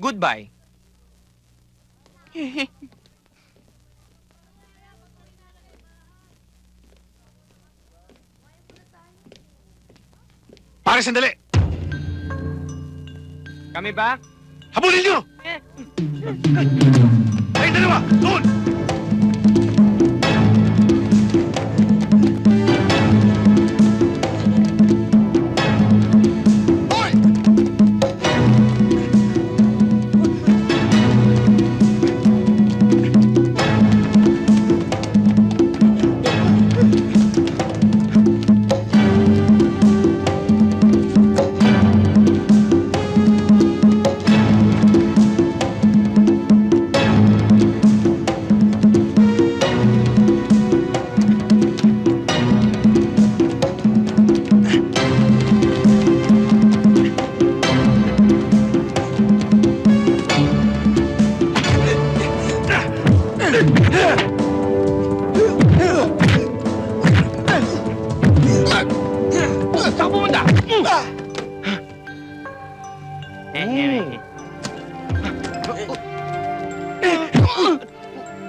Goodbye. Pare, sandali! Kami ba? Habulin nyo! Ay, dalawa! Doon!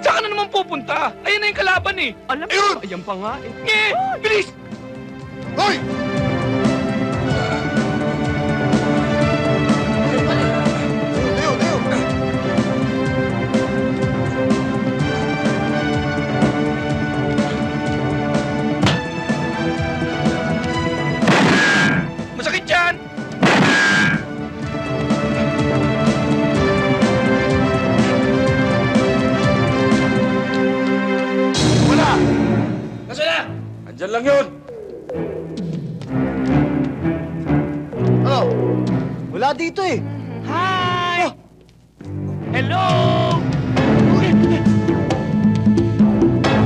Saan ka na naman pupunta? Ayan na yung kalaban eh. Alam mo, ayan pa nga eh. Eh, bilis! Hoy! Na? Andyan lang yun! Ano? Wala dito eh! Hi! Hello!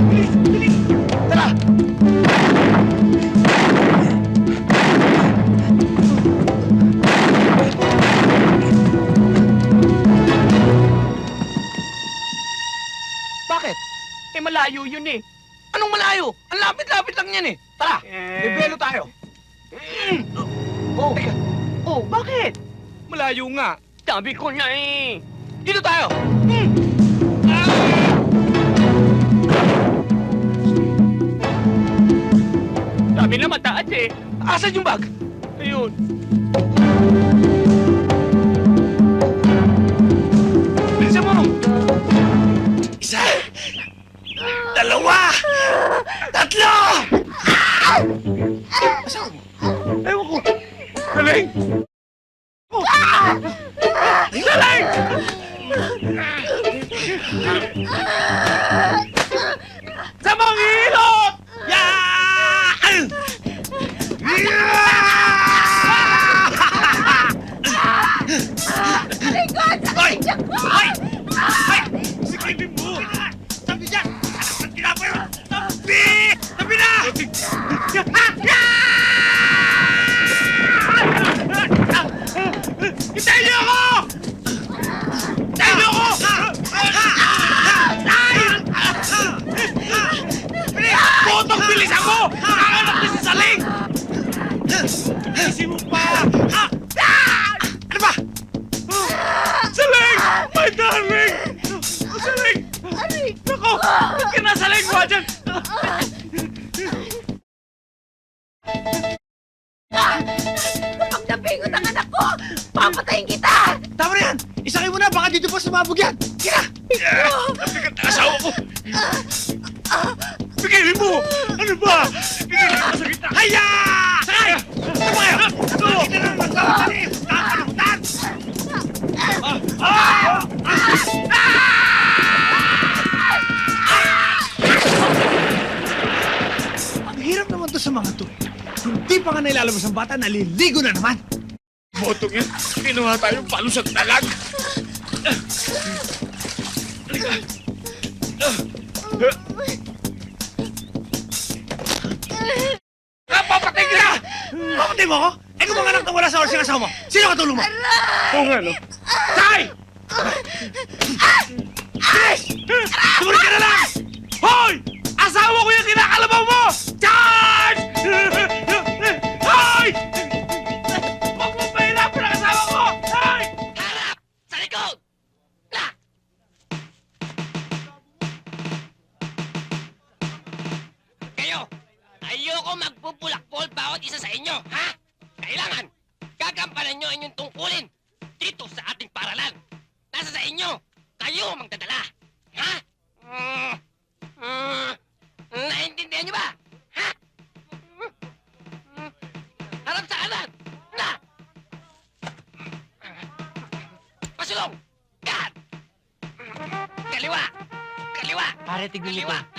Bilis! Bilis! Tara! Bakit? Eh, malayo yun eh. Anong malayo? Ang lapit-lapit lang yan eh. Tara, bebelo tayo. Oh, teka. Oh, bakit? Malayo nga. Sabi ko na eh. Dito tayo. Hmm. Ah! Sabi na mataas eh. Asan yung bag? Sa mga hilot! Yan! Likod! Ba't ka nasa lengwa dyan? Kapag napingot ang anak ko, papatayin kita! Tama na yan! Isakay mo na! Baka dito pa sumabog yan! Kira! Ang asawa ko! Bigay mo! Ano ba? Bigay mo sa gitna! Haya! Sakay! Ano ba kayo? Ano? Kita na magkakali! Nga nailalabas ang bata, naliligo na naman! Botong yan! Kinuha tayong palusat talag! Ah, papatay kita! Papatay mo ako? Eh kung mga anak na wala sa oras yung asawa mo, sino katulong mo? Oo nga, no? Tay! Bilis! Sumunod ka na lang! Hoy! Asawa ko yung kinakalabaw mo! Charge! Nyo, ha? Kailangan, gagampanan nyo inyong tungkulin dito sa ating paralan. Nasa sa inyo, kayo ang magdadala. Ha? Mm, mm, naintindihan nyo ba? Ha? Mm, harap sa kanan! Na! Pasulong! God! Kaliwa! Kaliwa! Pare, tignan! Kaliwa!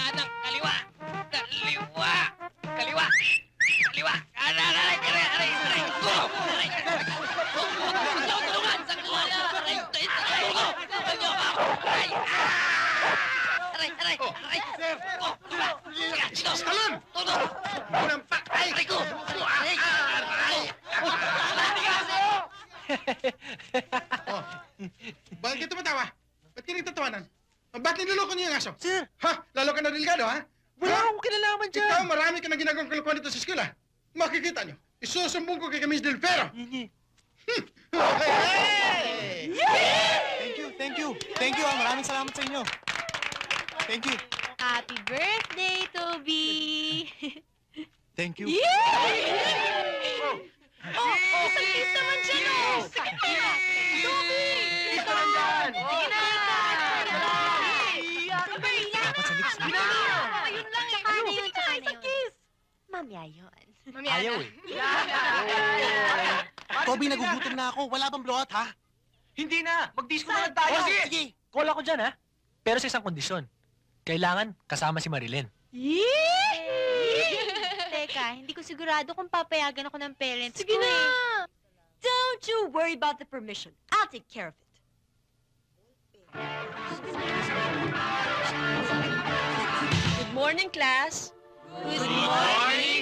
Talon! Todo! Nampak! Ay! Aray ko! Aray! Aray! Oh. Bakit ka tumatawa? Ba't ka nagtatawanan? Ba't niloloko niyo yung aso? Sir! Ha? Lalo ka na delikado, ha? Wala akong kinalaman dyan! Ikaw, marami ka na ginagawang kalokohan dito sa eskwela. Makikita nyo. Isusumbong ko kay Miss Del nye. Hey! Thank you, thank you. Thank you, ah. Maraming salamat sa inyo. Thank you. Happy birthday, Toby! Thank you. Oh, oh, isang kiss naman dyan, oh! Sige na! Toby! Dito lang dyan! Sige na! Dapat sa lips. Na! Ayun lang eh! Tsaka na yun, tsaka na yun. Mamaya yun. Ayaw eh. Toby, nagugutom na ako. Wala bang blowout, ha? Hindi na! Mag-disco na lang tayo! Oh, sige. sige. Call ako dyan, ha? Pero sa isang kondisyon. Kailangan kasama si Marilyn. Teka, hindi ko sigurado kung papayagan ako ng parents Sige ko na! eh. Don't you worry about the permission. I'll take care of it. Good morning, class. Good morning!